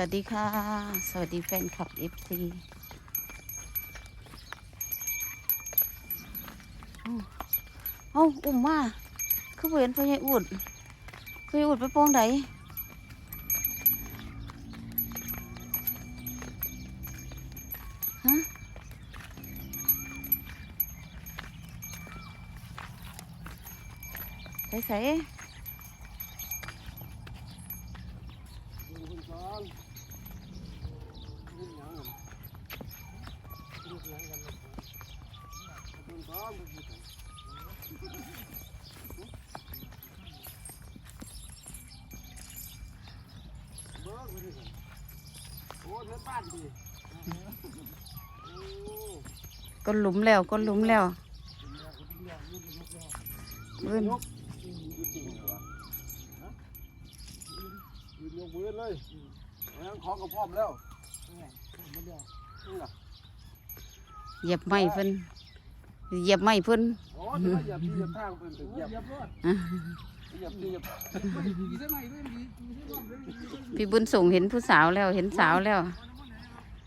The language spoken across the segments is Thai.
วัสดีค่ะ สวัสดีแฟนคลับเอฟซีเอ้าอุ้มมาคือเห็นพ่อใหญ่อุดพ่อใหญ่อุดไปโป้งไหนฮะใส่ใส่ ดูคุณซ้อนดูหนังกันดูหนังกันคุณซ้อนดูกันเบิกไปดิกันโอ้เนื้อป้านดีโอ้ ก้นหลุมแล้วก้นหลุมแล้วมืนยกยืนจริงเหรอฮะยืนยกมือเลยงั้นของกับพร้อมแล้วนี่ไงเหยียบไม้เพิ่นเหยียบไม้เพิ่นโอ้จะมาเหยียบที่เหยียบทางเป็นเป็นเหยียบเหยียบเหยียบที่เหยียบพี่บุญส่งเห็นผู้สาวแล้วเห็นสาวแล้ว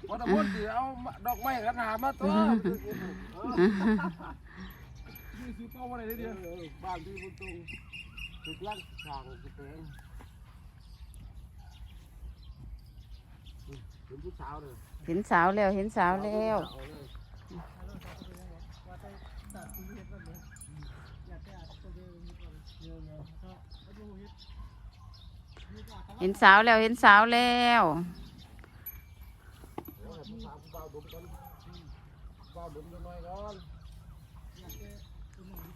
ว่าแต่พูดสิเอาดอกไม้กันหามาตัวซื้อเป้าอะไรเดียวบ้านที่บุญตรงถูกลักทางสุดเองเป็นผู้สาวเลยเห็นสาวแล้วเห็นสาวแล้วเห็นสาวแล้วเห็นสาวแล้ว ผู้สาวผู้บ่าวดมกัน บ่าวดมกันหน่อยก่อน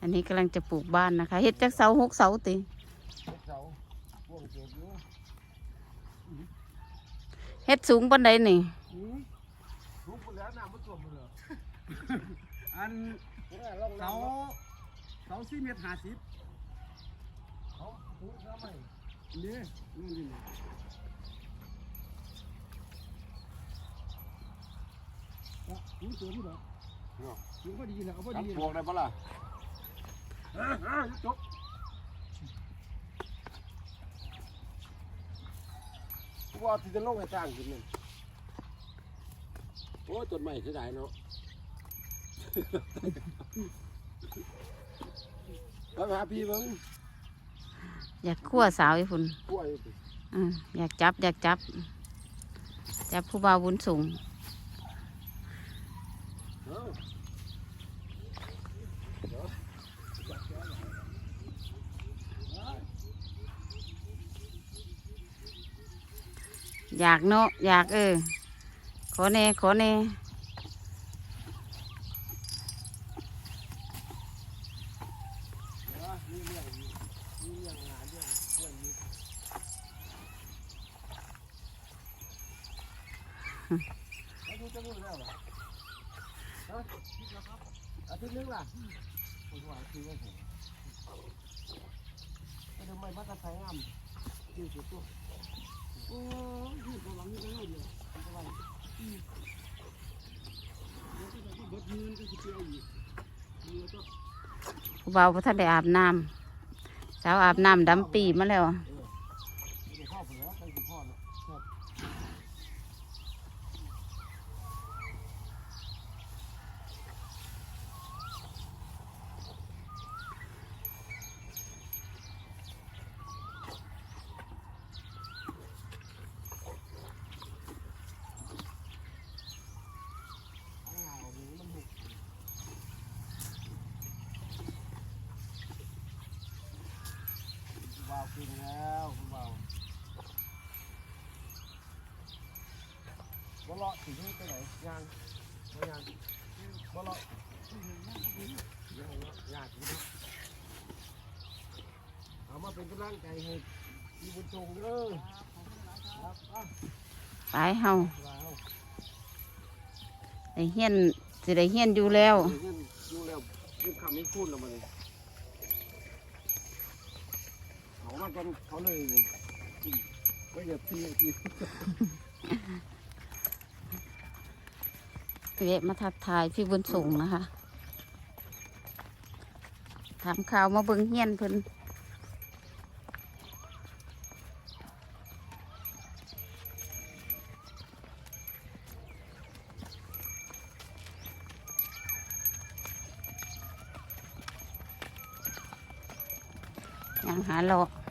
อันนี้กำลังจะปลูกบ้านนะคะเฮ็ดจากเสาหกเสาติเสาพวงเก็บอยู่เฮ็ดสูงปานใดนี่ทุกคนแล้วน้ำมันท่วมเลยอันลองเสาเสาสี่เมตรห้าสิบเขาทุกแล้วไหมนี่นู่นนี่นี่อะหูสูงเหร อสูงพอดีแล้วเอาพอกันดีพวงได้ปะล่ะจบว่าที่จะลงให้สร้างขึ้นนี่โอ้ต้นไม้เสียดายเนาะ ไปหาพี่เบิ้งอยากคั่วสาวอีพุ่นกล้วย อืมอยากจับ อยากจับ จับผู้บ่าวบุญส่งเอ้าอยากเนาะอยากเออ ขอแน่ขอแน่มีเรื่องมี อาทิตย์นึงล่ะผมว่าคือว่าผมทำไมมาตะไคร้งามยืดตัวโอ้ยืดตัวหลังนี่ก็เลยเลยทำไมเบิดเงินก็จะเปรี้ยวอีกเรือก็ผู้บ่าวพระท่านได้อาบน้ำสาวอาบน้ำดำปีมาแล้ว ไม่ได้พ่อผมแล้วใครคือพ่อเนาะครับ คุณบ่าวกินแล้วคุณเบาบ่เลาะถึงไปไหนยางบ่ยางบ่เลาะยางยางกินเอามาเป็นกำลังใจให้ที่บุญทรงเด้อครับอะไปเฮาว้าวได้เฮียนสิได้เฮียนอยู่แล้วเดี๋ยวนี้ดูแล้วยิ่งคำยิ่พูดแล้วมันเลย ของมันเขาเลยไม่ยียตีทีเวมาทักทายพี่บุญสูงนะคะ ถามข่าวมาเบิ้งเฮียนเพิ่นยังหาเลาะ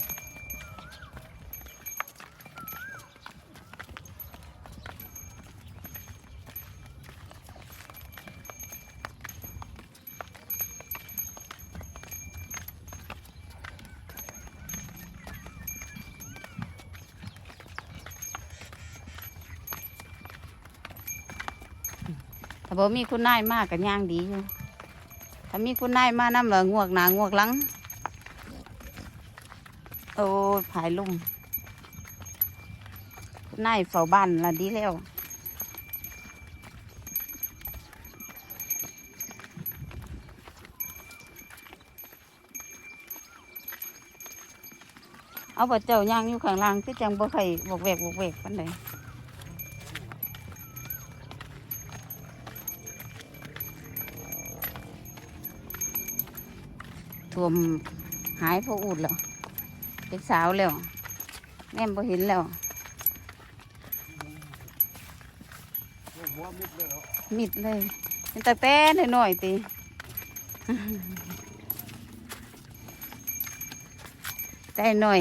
ถ้าบ่มีคุณนายมากกันย่างดีอยู่ถ้ามีคุณนายมานำเหรองวกหนางวกหลัง โอ้ผายลุ่มคุณนายเฝ้าบ้านละดีแล้วเอาบ่เจ้าย่างอยู่ข้างล่างคือจังบ่ใครบอกแวกบอกแวกปานใด ท่วมหายพออุดแล้วเป็นสาวแล้ว แม่บ่เห็นแล้วมิดเลยเหรอมิดเลยเป็นตะแต่หน่อยๆติแต่หน่อย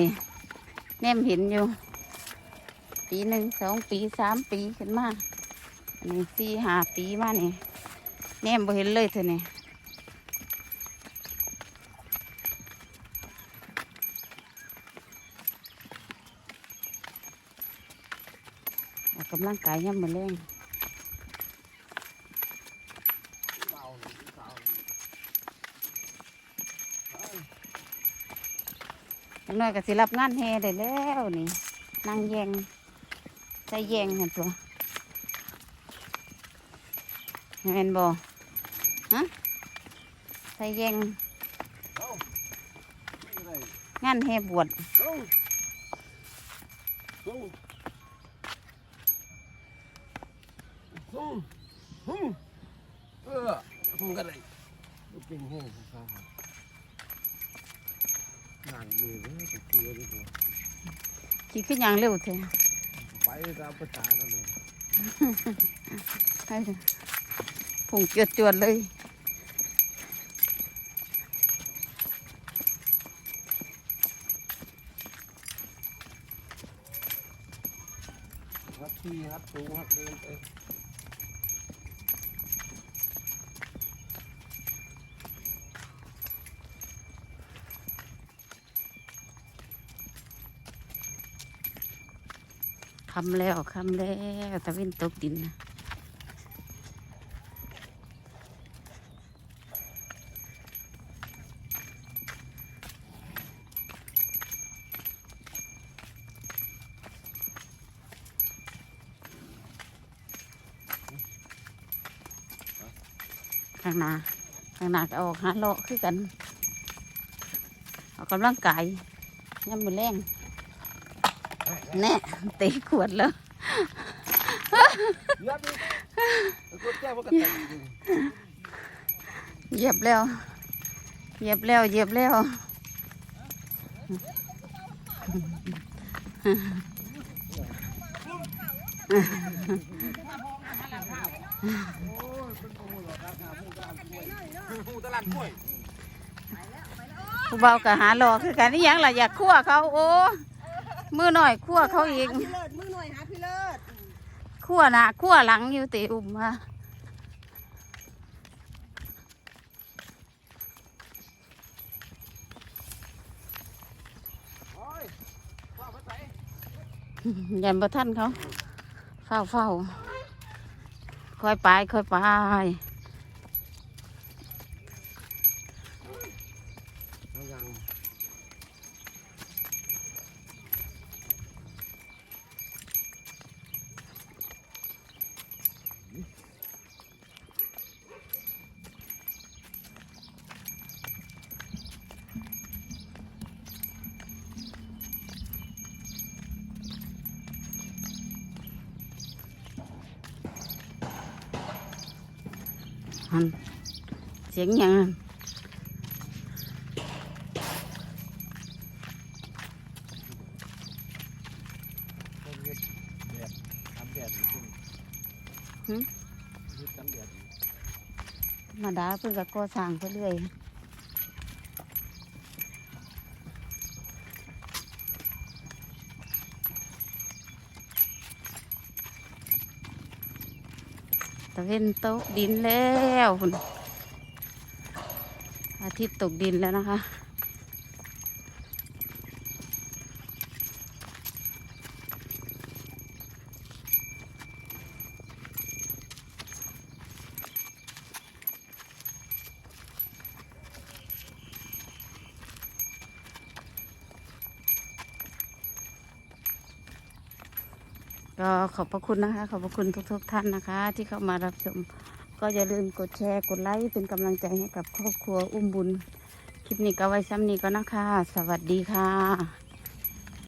แนมเห็นอยู่ ปีหนึ่งสองปีสามปีขึ้นมาอันนี้สี่ห้าปีมานี่แนมบ่เห็นเลยเท่านี้ออกกำลังกายย่ำมือแรงจังน้อยก็สิรับงานแห่ได้แล้วนี่นั่งแยงใส่แยงเห็นตัวเห็นบ่ฮะใส่แยงงานแห่บวช เอ้าเอ้าเอ้าเอ้าเออคงก็ได้เป็นแห้งของเขาครับงานมือเลยตะเกียบดีกว่า ขี่ขึ้นอย่างเร็วเถอะ ไปตามภาษากันเลย ให้ผงจวดจวดๆเลย ฮัดที่ฮัดตูฮัดเดินไป คำแล้วคำแล้วตะเวนตกดินนะข้างหน้าข้างหน้าก็ออกหาเลาะคือกันออกกำลังกายย่ำมือแรงแน่ เตะขวดแล้วยัดดิแล้วก็แก้วมันก็แตกอยู่เหยียบแล้วเหยียบแล้วเหยียบแล้วผู้เบาก็หาหลอกคือกันนี่ยังล่ะอยากคั่วเขาโอ้ มือหน่อยคั่วเขาอีกพี่เลิศมือหน่อยหาพี่เลิศคั่วหน้าคั่วหลังอยู่ติอุ่มมาโอ้ยว่าไปใส่ยันบ่ท่านเขาเฝ้าเฝ้าค่อยไปค่อยไป ดอยู่ธรรมาดาเพิ่นก็ก่อสร้างไปเรื่อย ตะเวนตกดินแล้วคุณอาทิตย์ตกดินแล้วนะคะ ก็ขอบพระคุณนะคะ ขอบพระคุณทุกๆทท่านนะคะ ที่เข้ามารับชม ก็อย่าลืมกดแชร์กดไลค์เป็นกำลังใจให้กับครอบครัวอุ้มบุญ คลิปนี้ก็ไว้ซ้ำนี้ก็นะคะ สวัสดีค่ะ